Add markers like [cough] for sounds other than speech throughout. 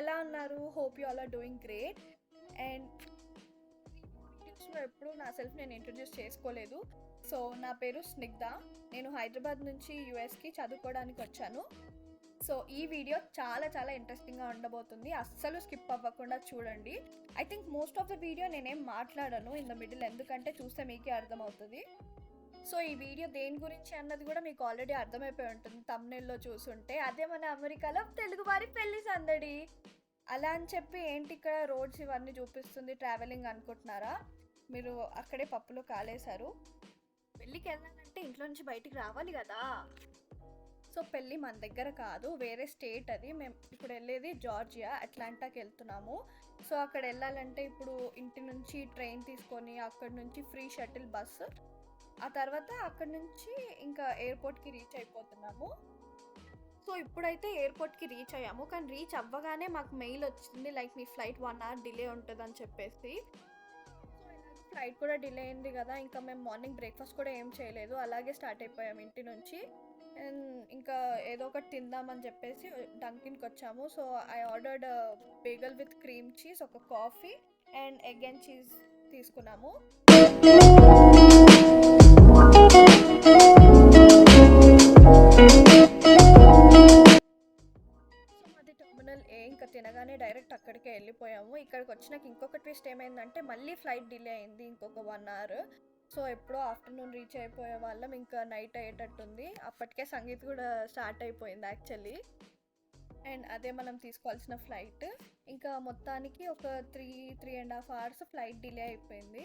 ఎలా ఉన్నారు hope you all are doing great and ఎప్పుడు నా సెల్ఫ్ నేను ఇంట్రడ్యూస్ చేసుకోలేదు. సో నా పేరు స్నిగ్ధ. నేను హైదరాబాద్ నుంచి యూఎస్కి చదువుకోవడానికి వచ్చాను. సో ఈ వీడియో చాలా చాలా ఇంట్రెస్టింగ్గా ఉండబోతుంది. అస్సలు స్కిప్ అవ్వకుండా చూడండి. I think most of the video నేనేం మాట్లాడను ఇన్ ద మిడిల్ ఎందుకంటే చూస్తే మీకే అర్థమవుతుంది. సో ఈ వీడియో దేని గురించి అన్నది కూడా మీకు ఆల్రెడీ అర్థమైపోయి ఉంటుంది. తమ్నెల్లో చూసుంటే అదే మన అమెరికాలో తెలుగు వారి పెళ్ళి సందడి. అలా అని చెప్పి ఏంటి ఇక్కడ రోడ్స్ ఇవన్నీ చూపిస్తుంది ట్రావెలింగ్ అనుకుంటున్నారా? మీరు అక్కడే పప్పులో కాలేశారు. పెళ్ళికి వెళ్ళాలంటే ఇంట్లో నుంచి బయటికి రావాలి కదా. సో పెళ్ళి మన దగ్గర కాదు వేరే స్టేట్ అది. మేము ఇప్పుడు వెళ్ళేది జార్జియా అట్లాంటాకి వెళ్తున్నాము. సో అక్కడ వెళ్ళాలంటే ఇప్పుడు ఇంటి నుంచి ట్రైన్ తీసుకొని అక్కడ నుంచి ఫ్రీ షటిల్ బస్సు ఆ తర్వాత అక్కడ నుంచి ఇంకా ఎయిర్పోర్ట్కి రీచ్ అయిపోతున్నాము. సో ఇప్పుడైతే ఎయిర్పోర్ట్కి రీచ్ అయ్యాము. కానీ రీచ్ అవ్వగానే మాకు మెయిల్ వచ్చింది లైక్ మీ ఫ్లైట్ వన్ అవర్ డిలే ఉంటుందని చెప్పేసి. సో ఫ్లైట్ కూడా డిలే అయింది కదా ఇంకా మేము మార్నింగ్ బ్రేక్ఫాస్ట్ కూడా ఏం చేయలేదు. అలాగే స్టార్ట్ అయిపోయాము ఇంటి నుంచి. అండ్ ఇంకా ఏదో ఒకటి తిందామని చెప్పేసి డంకిన్కి వచ్చాము. So I ordered bagel with cream cheese ఒక coffee and egg and cheese తీసుకున్నాము. ఇంకా తినగానే డైరెక్ట్ అక్కడికే వెళ్ళిపోయాము. ఇక్కడికి వచ్చినాక ఇంకొక ట్విస్ట్ ఏమైందంటే మళ్ళీ ఫ్లైట్ డిలే అయింది ఇంకొక వన్ అవర్ సో ఎప్పుడో ఆఫ్టర్నూన్ రీచ్ అయిపోయే వాళ్ళం. ఇంకా నైట్ అయ్యేటట్టుంది. అప్పటికే సంగీత్ కూడా స్టార్ట్ అయిపోయింది యాక్చువల్లీ అండ్ అదే మనం తీసుకోవాల్సిన ఫ్లైట్ ఇంకా మొత్తానికి ఒక three three and half hours flight delay అయిపోయింది.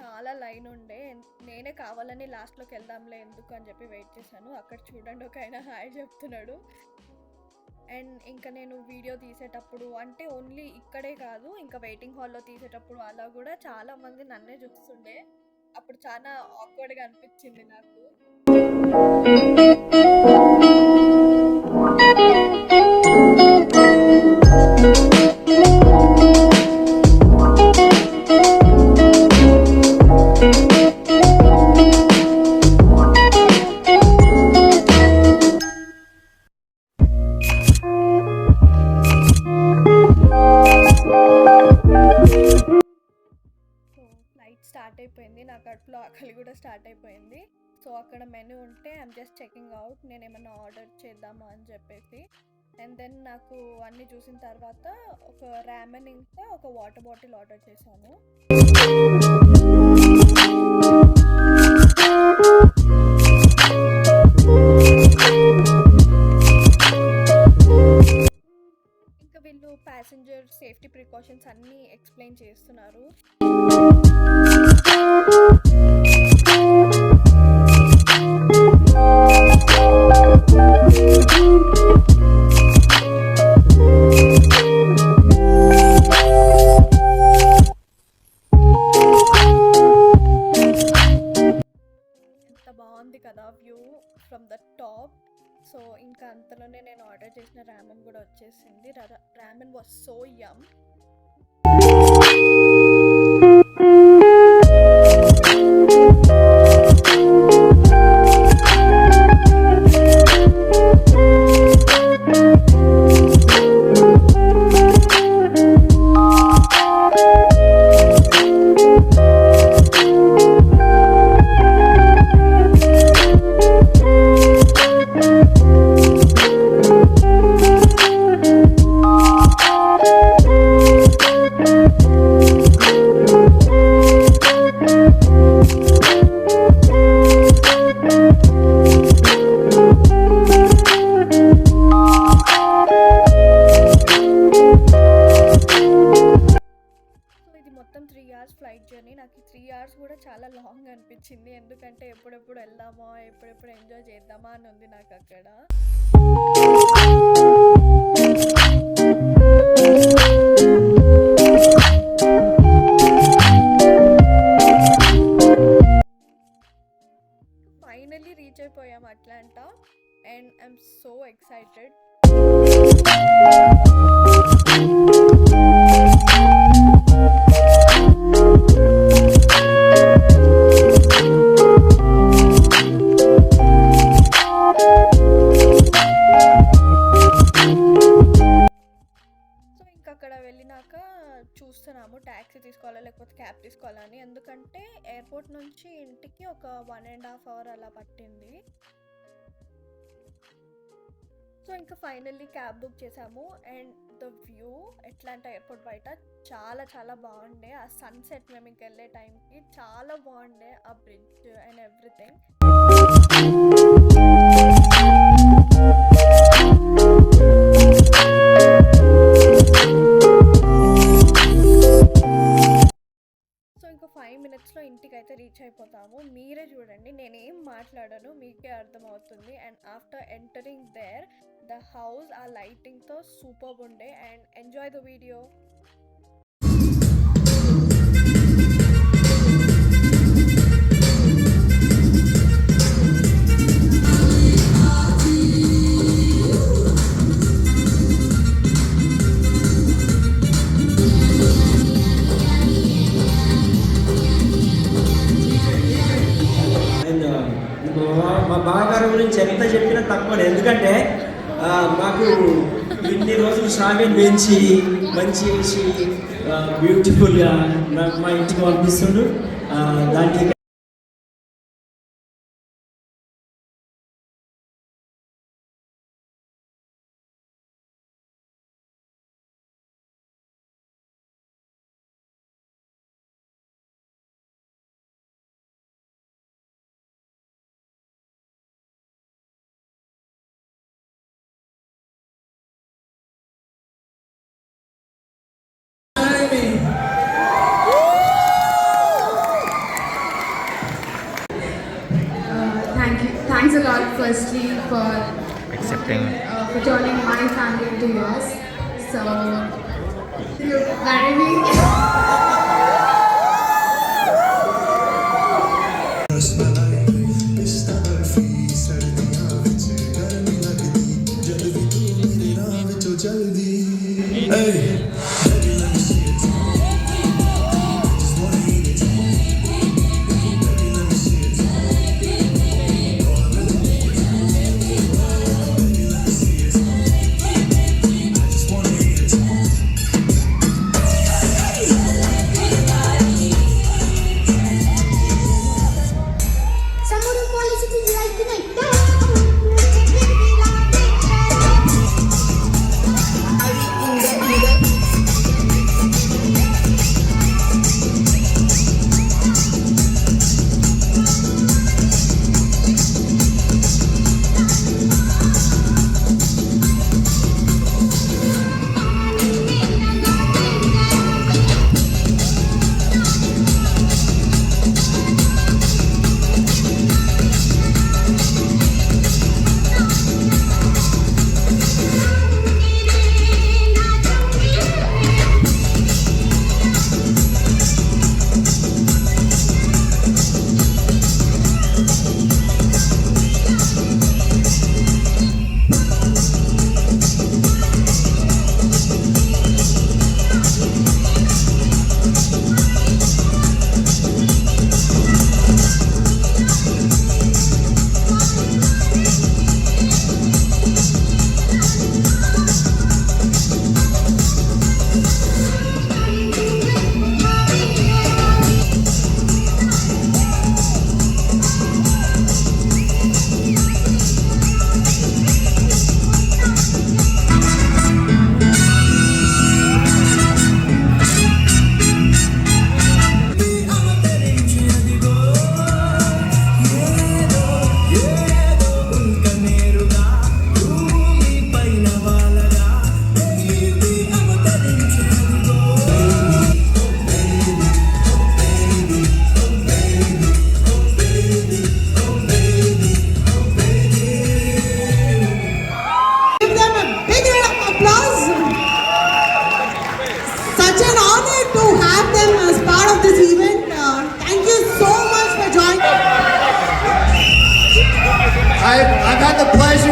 చాలా లైన్ ఉండే. నేనే కావాలని లాస్ట్లోకి వెళ్దాంలే ఎందుకు అని చెప్పి వెయిట్ చేశాను. అక్కడ చూడండి ఒక ఆయన హాయ్ చెప్తున్నాడు. అండ్ ఇంకా నేను వీడియో తీసేటప్పుడు అంటే ఓన్లీ ఇక్కడే కాదు ఇంకా వెయిటింగ్ హాల్లో తీసేటప్పుడు అలా కూడా చాలా మంది నన్నే చూస్తుండే. అప్పుడు చాలా ఆక్వర్డ్గా అనిపించింది నాకు. మెనూ ఉంటే ఐమ్ జస్ట్ చెకింగ్ అవుట్ నేను ఏమైనా ఆర్డర్ చేద్దామా అని చెప్పేసి. అండ్ దెన్ నాకు అన్నీ చూసిన తర్వాత ఒక ర్యామెన్ ఇంకా ఒక వాటర్ బాటిల్ ఆర్డర్ చేశాను. ఇంకా వీళ్ళు ప్యాసింజర్ సేఫ్టీ ప్రికాషన్స్ అన్నీ ఎక్స్ప్లెయిన్ చేస్తున్నారు. బాగుంది కదా view from the top. So ఇంకా అంతలోనే నేను ఆర్డర్ చేసిన ర్యామన్ కూడా వచ్చేసింది. Ramen was so yum hours journey నాకు త్రీ అవర్స్ కూడా చాలా లాంగ్ అనిపించింది. ఎందుకంటే ఎప్పుడెప్పుడు వెళ్దామా ఎప్పుడెప్పుడు ఎంజాయ్ చేద్దామా అని ఉంది నాకు అక్కడ. ఫైనల్లీ రీచ్ అయిపోయాం Atlanta. And I'm so excited cab తీసుకోవాలని. ఎందుకంటే ఎయిర్పోర్ట్ నుంచి ఇంటికి ఒక వన్ అండ్ హాఫ్ అవర్ అలా పట్టింది. సో ఇంకా ఫైనల్లీ క్యాబ్ బుక్ చేసాము. అండ్ ద వ్యూ ఎట్లాంటి ఎయిర్పోర్ట్ బయట చాలా చాలా బాగుండే. ఆ సన్సెట్ మేము ఇంక వెళ్ళే టైంకి చాలా బాగుండే. ఆ బ్రిడ్జ్ అండ్ ఎవ్రీథింగ్. మినిట్స్లో ఇంటికి అయితే రీచ్ అయిపోతాము. మీరే చూడండి నేనేం మాట్లాడను మీకే అర్థమవుతుంది. And after entering there the house ఆ లైటింగ్తో సూపర్ ఉండే. And enjoy the video. చెప్పినా ఎందుకంటే మాకు ఇన్ని రోజులు శ్రావ్యం పెంచి మంచి బ్యూటిఫుల్గా నాకు మా ఇంటికి పంపిస్తుండు. ఆ, దానికి Thanks a lot, firstly, for accepting uh, for joining my family into yours. So, you marry me. [laughs]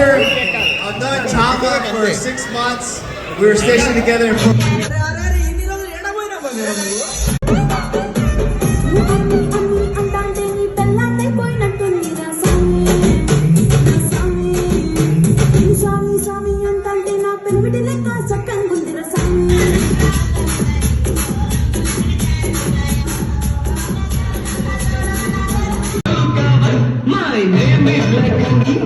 I've known Chamba for six months. We were stationed together in. My name is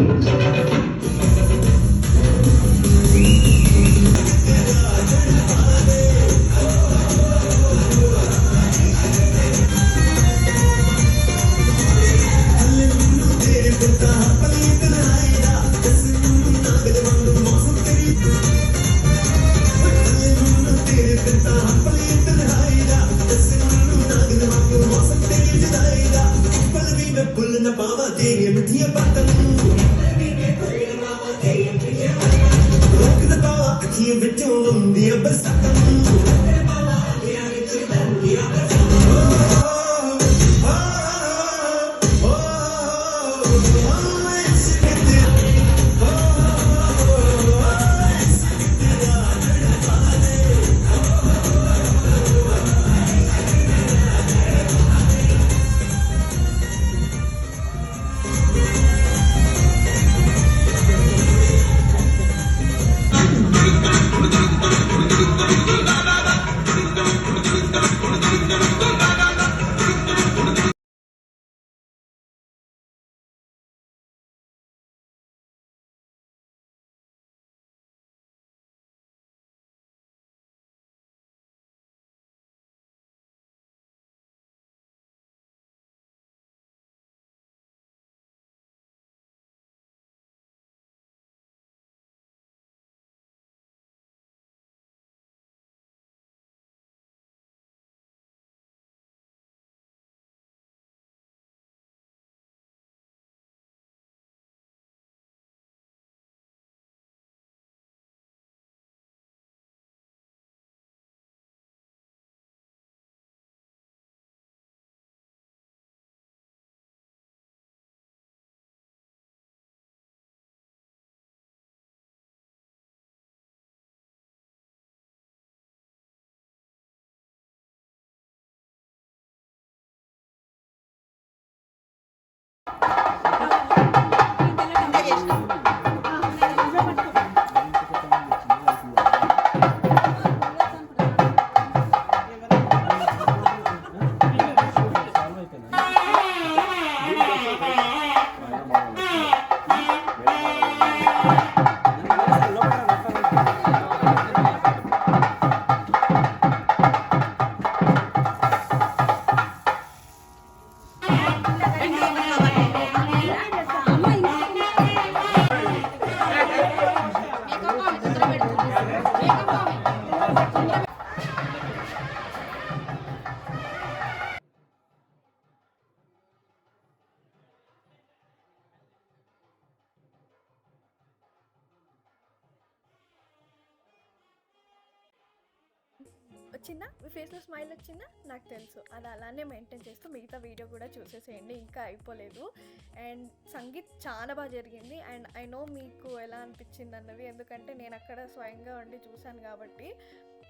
Smile వచ్చిందా? నాకు తెలుసు. అది అలానే maintain చేస్తూ మిగతా video కూడా చూసేసేయండి. ఇంకా అయిపోలేదు. అండ్ సంగీత్ చాలా బాగా జరిగింది. అండ్ ఐ నో మీకు ఎలా అనిపించింది అన్నది. ఎందుకంటే నేను అక్కడ స్వయంగా ఉండి చూశాను కాబట్టి.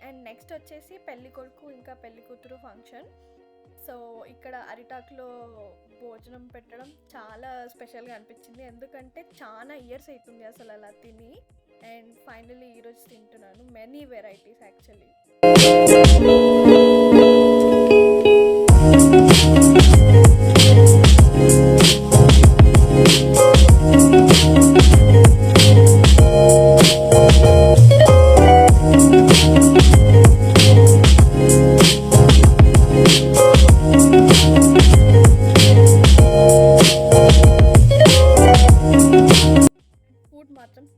అండ్ నెక్స్ట్ వచ్చేసి పెళ్ళి కొడుకు ఇంకా పెళ్ళి కూతురు ఫంక్షన్. సో ఇక్కడ అరిటాక్లో భోజనం పెట్టడం చాలా స్పెషల్గా అనిపించింది. ఎందుకంటే చాలా ఇయర్స్ అవుతుంది అసలు అలా తిని. అండ్ ఫైనలీ ఈరోజు తింటున్నాను. Many varieties actually.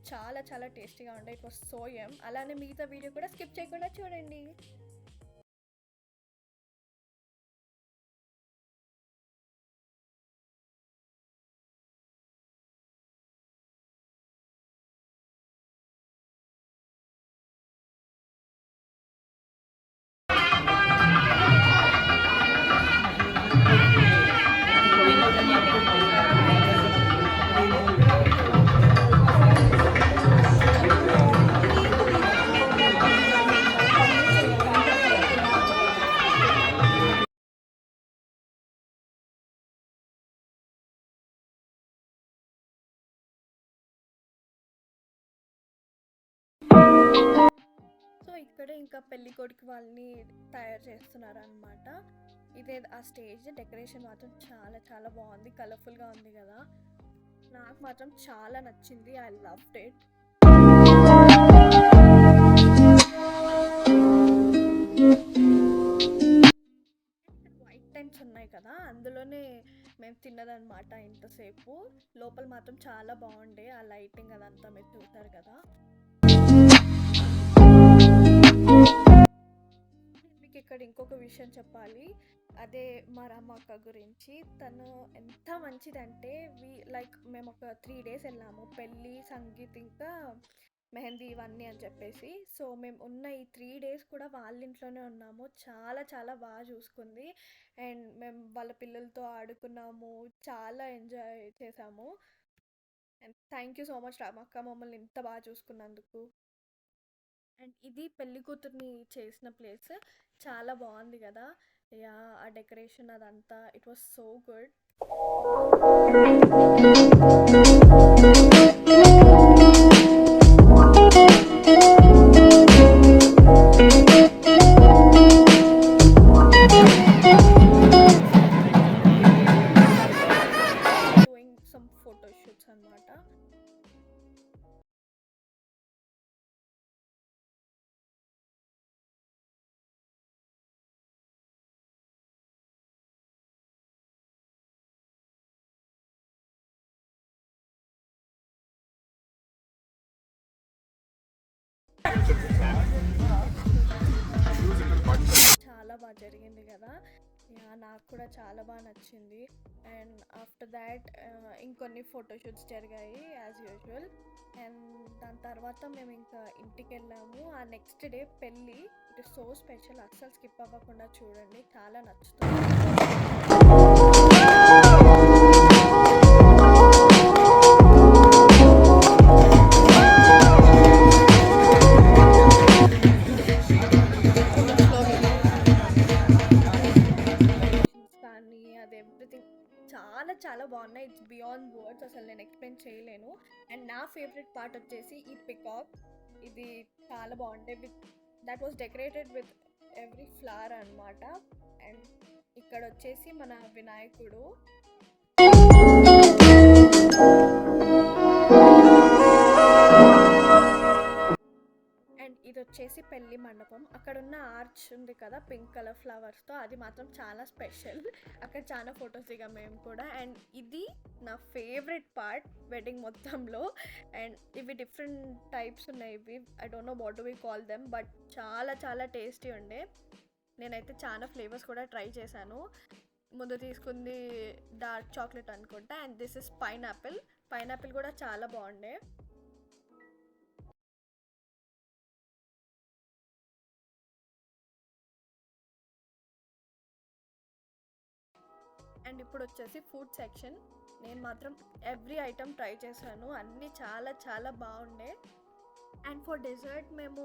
చాలా చాలా టేస్టీగా ఉండే. ఇట్ వాస్ సో ఎమ్ అలానే మిగతా వీడియో కూడా స్కిప్ చేయకుండా చూడండి. ఇక్కడ ఇంకా పెళ్ళి కొడుకు వాళ్ళని తయారు చేస్తున్నారు అనమాట ఇదే ఆ స్టేజ్ డెకరేషన్ మాత్రం చాలా చాలా బాగుంది. కలర్ఫుల్గా ఉంది కదా. నాకు మాత్రం చాలా నచ్చింది. I love it. White tents ఉన్నాయి కదా. అందులోనే మేము తిన్నదనమాట ఇంతసేపు. లోపల మాత్రం చాలా బాగుండే. ఆ లైటింగ్ అదంతా మీరు చూసారు కదా. ఇక్కడ ఇంకొక విషయం చెప్పాలి. అదే మా రామక్క గురించి. తను ఎంత మంచిదంటే వి లైక్ మేము ఒక త్రీ డేస్ వెళ్ళాము. పెళ్ళి సంగీత్ ఇంకా మెహందీ ఇవన్నీ అని చెప్పేసి. సో మేము ఉన్న ఈ త్రీ డేస్ కూడా వాళ్ళ ఇంట్లోనే ఉన్నాము. చాలా చాలా బాగా చూసుకుంది. అండ్ మేము వాళ్ళ పిల్లలతో ఆడుకున్నాము. చాలా ఎంజాయ్ చేసాము. And thank you so much Ramakka మమ్మల్ని ఇంత బాగా చూసుకున్నందుకు. అండ్ ఇది పెళ్ళి కూతుర్ని చేసిన ప్లేస్. చాలా బాగుంది కదా. యా ఆ డెకరేషన్ అదంతా. ఇట్ వాస్ సో గుడ్ చాలా బాగా జరిగింది కదా. నాకు కూడా చాలా బాగా నచ్చింది. అండ్ ఆఫ్టర్ దాట్ ఇంకొన్ని ఫోటోషూట్స్ జరిగాయి యాజ్ యూజువల్ అండ్ దాని తర్వాత మేము ఇంకా ఇంటికి వెళ్ళాము. ఆ నెక్స్ట్ డే పెళ్ళి. It so special. అస్సలు స్కిప్ అవ్వకుండా చూడండి. చాలా నచ్చుతుంది. చాలా బాగున్నాయి. ఇట్స్ బియాండ్ వర్డ్స్ అసలు నేను ఎక్స్ప్లెయిన్ చేయలేను. అండ్ నా ఫేవరెట్ పార్ట్ వచ్చేసి ఈ పికాక్ ఇది చాలా బాగుంటాయి with that was decorated with every flower అన్నమాట. అండ్ ఇక్కడ వచ్చేసి మన వినాయకుడు. ఇది వచ్చేసి పెళ్ళి మండపం. అక్కడ ఉన్న ఆర్చ్ ఉంది కదా పింక్ కలర్ ఫ్లవర్స్తో అది మాత్రం చాలా స్పెషల్. అక్కడ చాలా ఫొటోస్ దిగాం మేము కూడా. అండ్ ఇది నా ఫేవరెట్ పార్ట్ వెడ్డింగ్ మొత్తంలో. అండ్ ఇవి డిఫరెంట్ టైప్స్ ఉన్నాయి ఇవి. I don't know what we call them but చాలా చాలా టేస్టీ ఉండే. నేనైతే చాలా ఫ్లేవర్స్ కూడా ట్రై చేశాను. ముందు తీసుకుంది డార్క్ చాక్లెట్ అనుకుంటా. And this is pineapple. Pineapple కూడా చాలా బాగుండే. అండ్ ఇప్పుడు వచ్చేసి ఫుడ్ సెక్షన్ నేను మాత్రం ఎవ్రీ ఐటమ్ ట్రై చేశాను. అన్నీ చాలా చాలా బాగుండే. అండ్ ఫర్ డెజర్ట్ మేము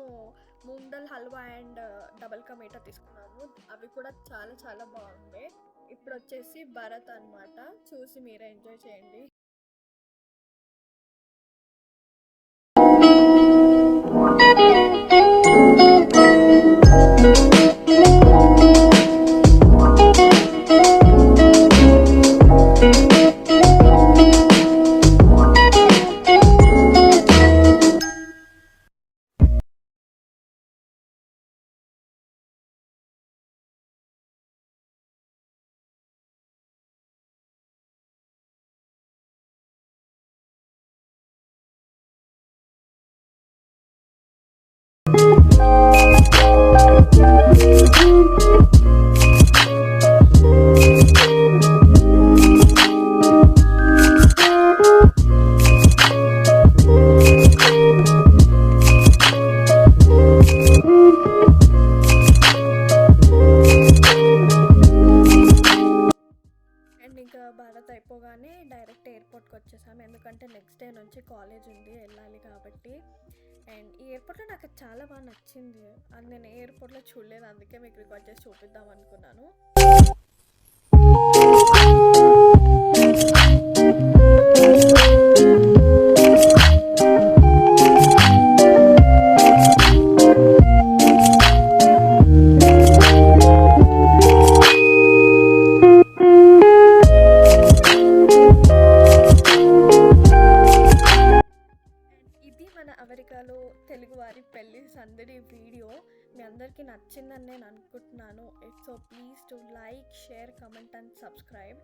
మూంగ్ హల్వా అండ్ డబల్ కా మీఠా తీసుకున్నాము. అవి కూడా చాలా చాలా బాగుండే. ఇప్పుడు వచ్చేసి భరత్ అన్నమాట. చూసి మీరే ఎంజాయ్ చేయండి. అండ్ చాలా బాగా నచ్చింది అది నేను ఎయిర్పోర్ట్లో చూడలేదు అందుకే మీకు రికార్డ్ చేసి చూపిద్దాం అనుకున్నాను Thank you. అనుకుంటున్నాను so please to like share comment and subscribe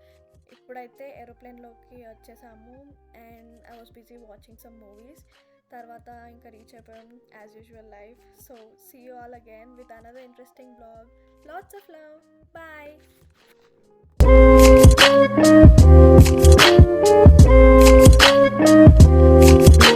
ఇప్పుడైతే ఏరోప్లేన్లోకి వచ్చేసాము. And I was busy watching some movies తర్వాత ఇంకా రీచ్ అయిపోయాం as usual life so see you all again with another interesting blog lots of love bye